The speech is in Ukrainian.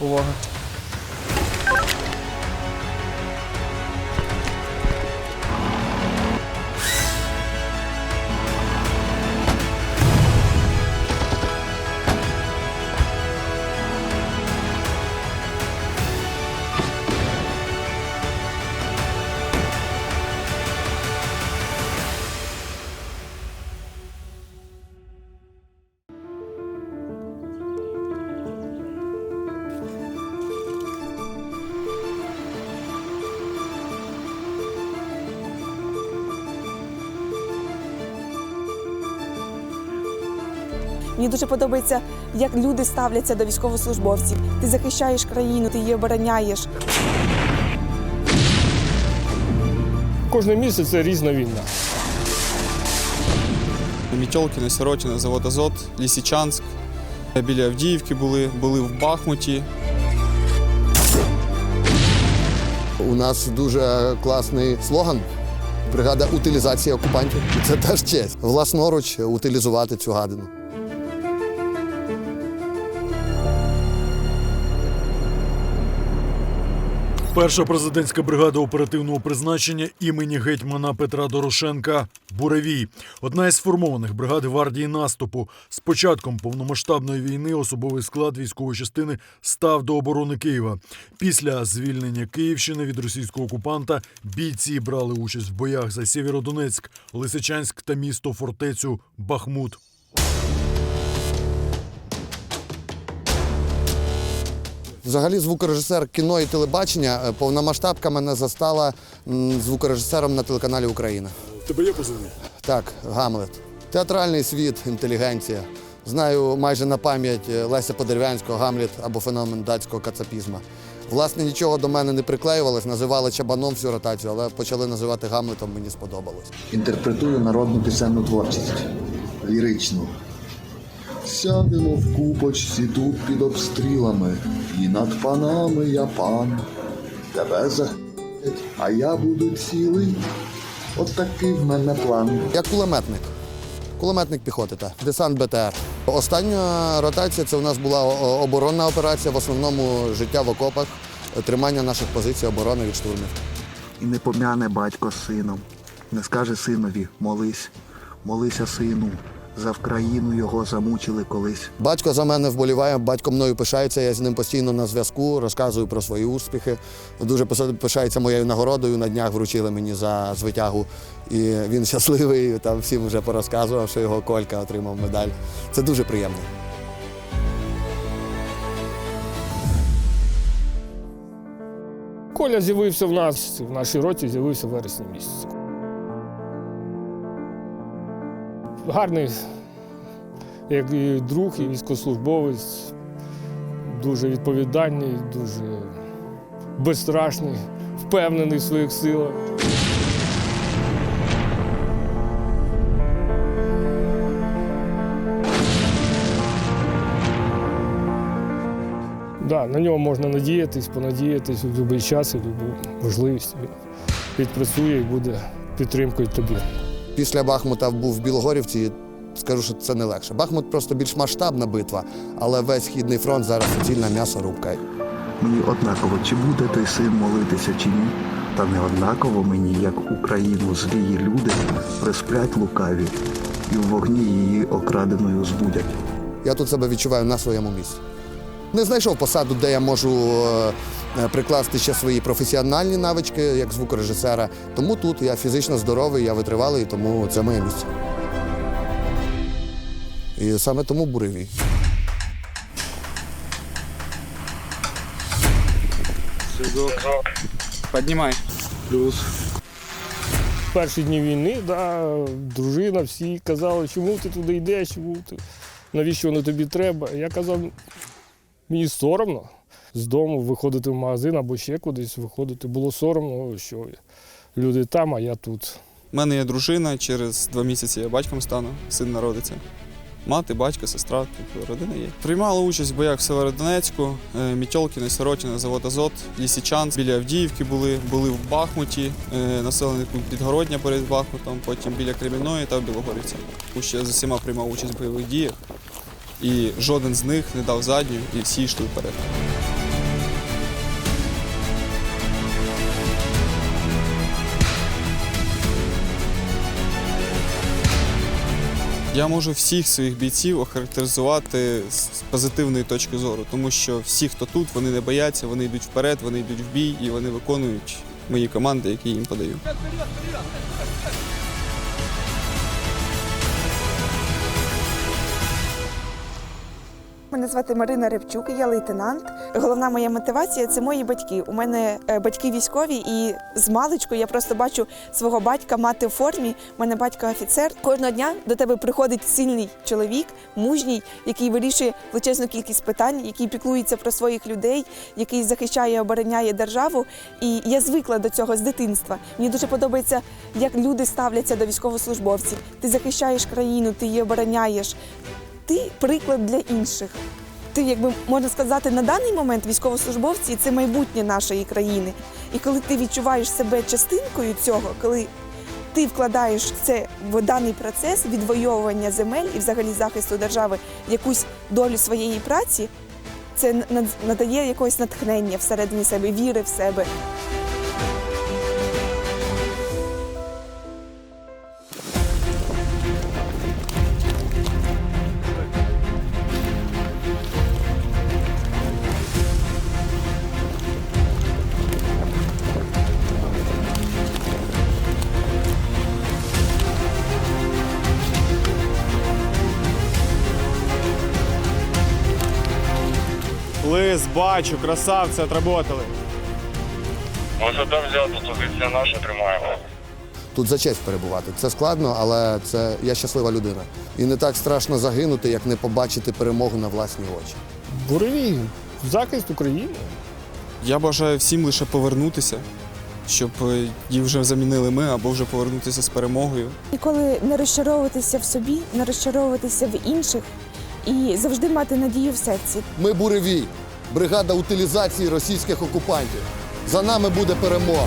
Увага. Мені дуже подобається, як люди ставляться до військовослужбовців. Ти захищаєш країну, ти її обороняєш. Кожне місяць це різна війна. Мітьолкіно, Сиротіно, завод Азот, Лісічанськ. Біля Авдіївки були, були в Бахмуті. У нас дуже класний слоган. Бригада утилізації окупантів. Це теж честь. Власноруч утилізувати цю гадину. Перша президентська бригада оперативного призначення імені гетьмана Петра Дорошенка Буревій. Одна із сформованих бригад гвардії наступу. З початком повномасштабної війни особовий склад військової частини став до оборони Києва. Після звільнення Київщини від російського окупанта бійці брали участь в боях за Сєвєродонецьк, Лисичанськ та місто фортецю Бахмут. Взагалі, звукорежисер кіно і телебачення е, повномасштабка мене застала звукорежисером на телеканалі Україна. Тебе є позивний? Так, Гамлет. Театральний світ, інтелігенція. Знаю майже на пам'ять е, Леся Подерев'янського, Гамлет або феномен датського кацапізма. Власне, нічого до мене не приклеювалось, називали чабаном всю ротацію, але почали називати Гамлетом, мені сподобалось. Інтерпретую народну пісенну творчість ліричну. Сядемо в купочці тут під обстрілами, і над панами я пан. Тебе захистять, а я буду цілий. От такий в мене план. Я кулеметник. Кулеметник піхоти, так. Десант БТР. Остання ротація це у нас була оборонна операція, в основному життя в окопах, тримання наших позицій оборони від штурмів. І не пом'яне батько з сином, не скаже синові молись, молися сину, за Вкраїну його замучили колись. Батько за мене вболіває, батько мною пишається, я з ним постійно на зв'язку, розказую про свої успіхи. Дуже пишається моєю нагородою. На днях вручили мені за звитягу. І він щасливий, там всім вже порозказував, що його колька отримав медаль. Це дуже приємно. Коля з'явився в нас, в нашій роті з'явився в вересні місяці. Гарний, як і друг, і військовослужбовець, дуже відповідальний, дуже безстрашний, впевнений в своїх силах. Да, на нього можна надіятись, понадіятись у будь-який час і будь-яку можливість. Він відпрацює і буде підтримкою тобі. Після Бахмута був в Білогорівці. Скажу, що це не легше. Бахмут просто більш масштабна битва, але весь східний фронт зараз суцільна м'ясорубка. Мені однаково, чи буде той син молитися, чи ні. Та не однаково мені, як Україну злії люди присплять лукаві і в вогні її окраденою збудять. Я тут себе відчуваю на своєму місці. Не знайшов посаду, де я можу е, прикласти ще свої професіональні навички як звукорежисера. Тому тут я фізично здоровий, я витривалий, тому це моє місце. І саме тому буревій. Піднімай. В перші дні війни, да, дружина, всі казали, чому ти туди йдеш, чому ти, навіщо воно тобі треба. Я казав, мені соромно з дому виходити в магазин або ще кудись виходити. Було соромно, що люди там, а я тут. У мене є дружина, через два місяці я батьком стану, син народиться. Мати, батько, сестра, тут родина є. Приймала участь в боях в Северодонецьку, е, Мітьолкіно, завод Азот, Лісічанськ. Біля Авдіївки були, були в Бахмуті, е, населений пункт Підгородня перед Бахмутом, потім біля Кремінної та в Білогорівці. Ще з усіма приймав участь в бойових діях. І жоден з них не дав задню, і всі йшли вперед. Я можу всіх своїх бійців охарактеризувати з позитивної точки зору, тому що всі, хто тут, вони не бояться, вони йдуть вперед, вони йдуть в бій і вони виконують мої команди, які їм подаю. Мене звати Марина Репчук, я лейтенант. Головна моя мотивація це мої батьки. У мене е, батьки військові, і з маличку я просто бачу свого батька мати в формі. У мене батько офіцер. Кожного дня до тебе приходить сильний чоловік, мужній, який вирішує величезну кількість питань, який піклується про своїх людей, який захищає обороняє державу. І я звикла до цього з дитинства. Мені дуже подобається, як люди ставляться до військовослужбовців. Ти захищаєш країну, ти її обороняєш ти приклад для інших. Ти, якби можна сказати, на даний момент військовослужбовці це майбутнє нашої країни. І коли ти відчуваєш себе частинкою цього, коли ти вкладаєш це в даний процес відвоювання земель і взагалі захисту держави якусь долю своєї праці, це надає якогось натхнення всередині себе, віри в себе. Лис, бачу, красавці, отработали. Висота взята, позиція наша тримаємо. Тут за честь перебувати. Це складно, але це я щаслива людина. І не так страшно загинути, як не побачити перемогу на власні очі. Буревій, захист України. Я бажаю всім лише повернутися, щоб е, їх вже замінили ми або вже повернутися з перемогою. Ніколи не розчаровуватися в собі, не розчаровуватися в інших і завжди мати надію в серці. Ми буреві, бригада утилізації російських окупантів. За нами буде перемога.